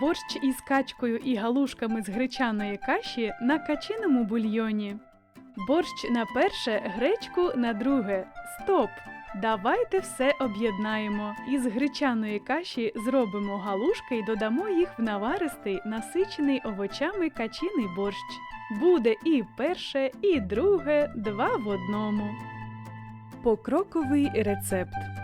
борщ із качкою і галушками з гречаної каші на качиному бульйоні. Борщ на перше, гречку на друге. Стоп! Давайте все об'єднаємо. Із гречаної каші зробимо галушки і додамо їх в наваристий, насичений овочами качиний борщ. Буде і перше, і друге, два в одному. Покроковий рецепт.